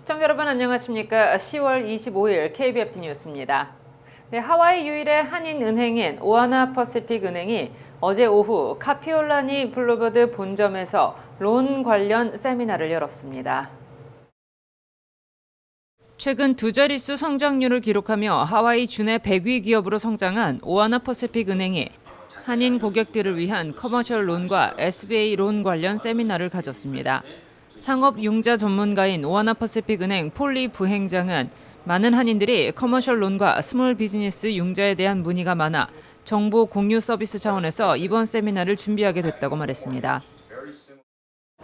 시청자 여러분 안녕하십니까? 10월 25일 KBFT 뉴스입니다. 네, 하와이 유일의 한인 은행인 오하나 퍼시픽 은행이 어제 오후 카피올라니 블루버드 본점에서 론 관련 세미나를 열었습니다. 최근 두 자릿수 성장률을 기록하며 하와이 주내 100위 기업으로 성장한 오하나 퍼시픽 은행이 한인 고객들을 위한 커머셜 론과 SBA 론 관련 세미나를 가졌습니다. 상업 융자 전문가인 오하나 퍼시픽 은행 폴리 부행장은 많은 한인들이 커머셜 론과 스몰 비즈니스 융자에 대한 문의가 많아 정보 공유 서비스 차원에서 이번 세미나를 준비하게 됐다고 말했습니다.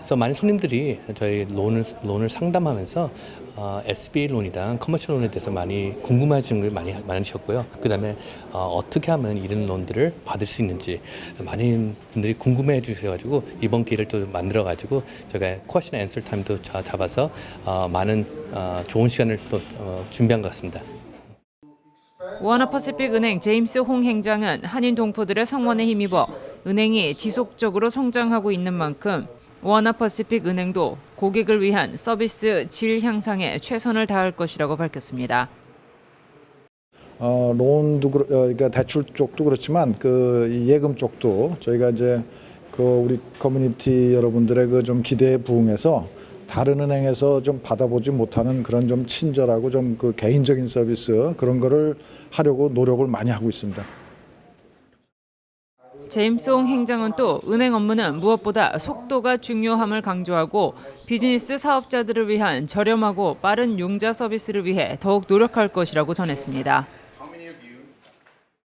그래서 많은 손님들이 저희 론을, 론을 상담하면서 어, SBA 론이랑 커머셜 론에 대해서 많이 궁금해하시는 걸 많이 많으셨고요. 그 다음에 어, 떻게 하면 이런 론들을 받을 수 있는지 많은 분들이 궁금해 주셔가지고 이번 기회를 또 만들어가지고 제가 퀘션 앤서 타임도 자- 잡아서 어, 많은 어, 좋은 시간을 또 어, 준비한 것 같습니다. 오하나 퍼시픽 은행 제임스 홍 행장은 한인 동포들의 성원에 힘입어 은행이 지속적으로 성장하고 있는 만큼 오하나 퍼시픽 은행도 고객을 위한 서비스 질 향상에 최선을 다할 것이라고 밝혔습니다. 어, 론도 그렇, 어, 그러니까 대출 쪽도 그렇지만 그이 예금 쪽도 저희가 이제 그 우리 커뮤니티 여러분들의 그 좀 기대에 부응해서 다른 은행에서 좀 받아보지 못하는 그런 좀 친절하고 좀 그 개인적인 서비스 그런 거를 하려고 노력을 많이 하고 있습니다. 제임스 홍 행장은 또 은행 업무는 무엇보다 속도가 중요함을 강조하고 비즈니스 사업자들을 위한 저렴하고 빠른 융자 서비스를 위해 더욱 노력할 것이라고 전했습니다.